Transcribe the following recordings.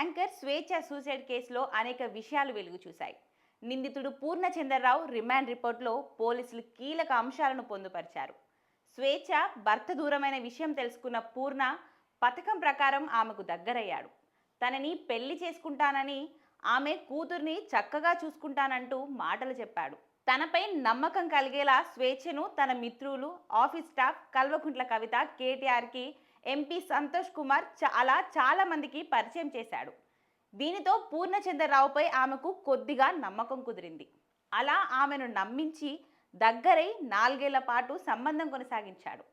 Anchor స్వేచ్ఛ suicide కేసులో అనేక విషయాలు వెలుగు చూశాయి. నిందితుడు పూర్ణచంద్రరావు రిమాండ్ రిపోర్ట్లో పోలీసులు కీలక అంశాలను పొందుపరిచారు. స్వేచ్ఛ భర్త దూరమైన విషయం తెలుసుకున్న పూర్ణ పథకం ప్రకారం ఆమెకు దగ్గరయ్యాడు. తనని పెళ్ళి చేసుకుంటానని ఆమె కూతుర్ని చక్కగా చూసుకుంటానంటూ మాటలు చెప్పాడు. తనపై నమ్మకం కలిగేలా స్వేచ్ఛను తన మిత్రులు ఆఫీస్ స్టాఫ్ కల్వకుంట్ల కవిత కేటీఆర్కి ఎంపీ సంతోష్ కుమార్ చాలా చాలా మందికి పరిచయం చేశాడు. దీనితో పూర్ణచంద్రరావుపై ఆమెకు కొద్దిగా నమ్మకం కుదిరింది. అలా ఆమెను నమ్మించి దగ్గరై నాలుగేళ్ళ పాటు సంబంధం కొనసాగించాడు.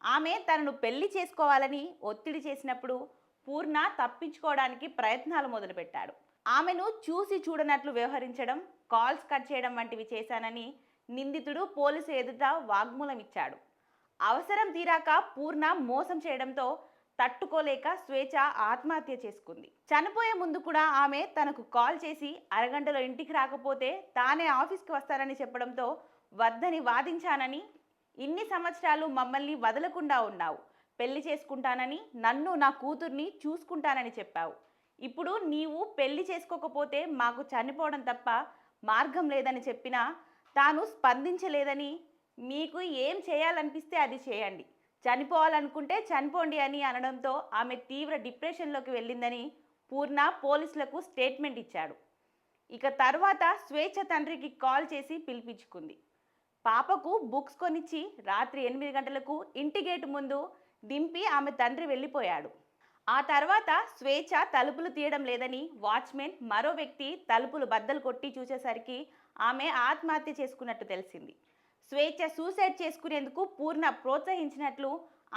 ఆమె తనను పెళ్ళి చేసుకోవాలని ఒత్తిడి చేసినప్పుడు పూర్ణ తప్పించుకోవడానికి ప్రయత్నాలు మొదలుపెట్టాడు. ఆమెను చూసి చూడనట్లు వ్యవహరించడం కాల్స్ కట్ చేయడం వంటివి చేశానని నిందితుడు పోలీసు ఎదుట వాగ్మూలం ఇచ్చాడు అవసరం తీరాక పూర్ణ మోసం చేయడంతో తట్టుకోలేక స్వేచ్ఛ ఆత్మహత్య చేసుకుంది. చనిపోయే ముందు కూడా ఆమె తనకు కాల్ చేసి అరగంటలో ఇంటికి రాకపోతే తానే ఆఫీస్కి వస్తానని చెప్పడంతో వద్దని వాదించానని ఇన్ని సంవత్సరాలు మమ్మల్ని వదలకుండా ఉన్నావు. పెళ్ళి చేసుకుంటానని నన్ను నా కూతుర్ని చూసుకుంటానని చెప్పావు. ఇప్పుడు నీవు పెళ్ళి చేసుకోకపోతే మాకు చనిపోవడం తప్ప మార్గం లేదని చెప్పినా తాను స్పందించలేదని మీకు ఏం చేయాలనిపిస్తే అది చేయండి. చనిపోవాలనుకుంటే చనిపోండి అని అనడంతో ఆమె తీవ్ర డిప్రెషన్లోకి వెళ్ళిందని పూర్ణ పోలీసులకు స్టేట్మెంట్ ఇచ్చాడు. ఇక తర్వాత స్వేచ్ఛ తండ్రికి కాల్ చేసి పిలిపించుకుంది. పాపకు బుక్స్ కొనిచ్చి రాత్రి ఎనిమిది గంటలకు ఇంటి గేటు ముందు దింపి ఆమె తండ్రి వెళ్ళిపోయాడు. ఆ తర్వాత స్వేచ్ఛ తలుపులు తీయడం లేదని వాచ్మెన్ మరో వ్యక్తి తలుపులు బద్దలు కొట్టి చూసేసరికి ఆమె ఆత్మహత్య చేసుకున్నట్టు తెలిసింది. స్వేచ్ఛ సూసైడ్ చేసుకునేందుకు పూర్ణ ప్రోత్సహించినట్లు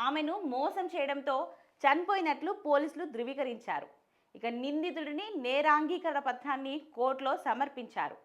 ఆమెను మోసం చేయడంతో చనిపోయినట్లు పోలీసులు ధృవీకరించారు. ఇక నిందితుడిని నేరాంగీకరణ పత్రాన్ని కోర్టులో సమర్పించారు.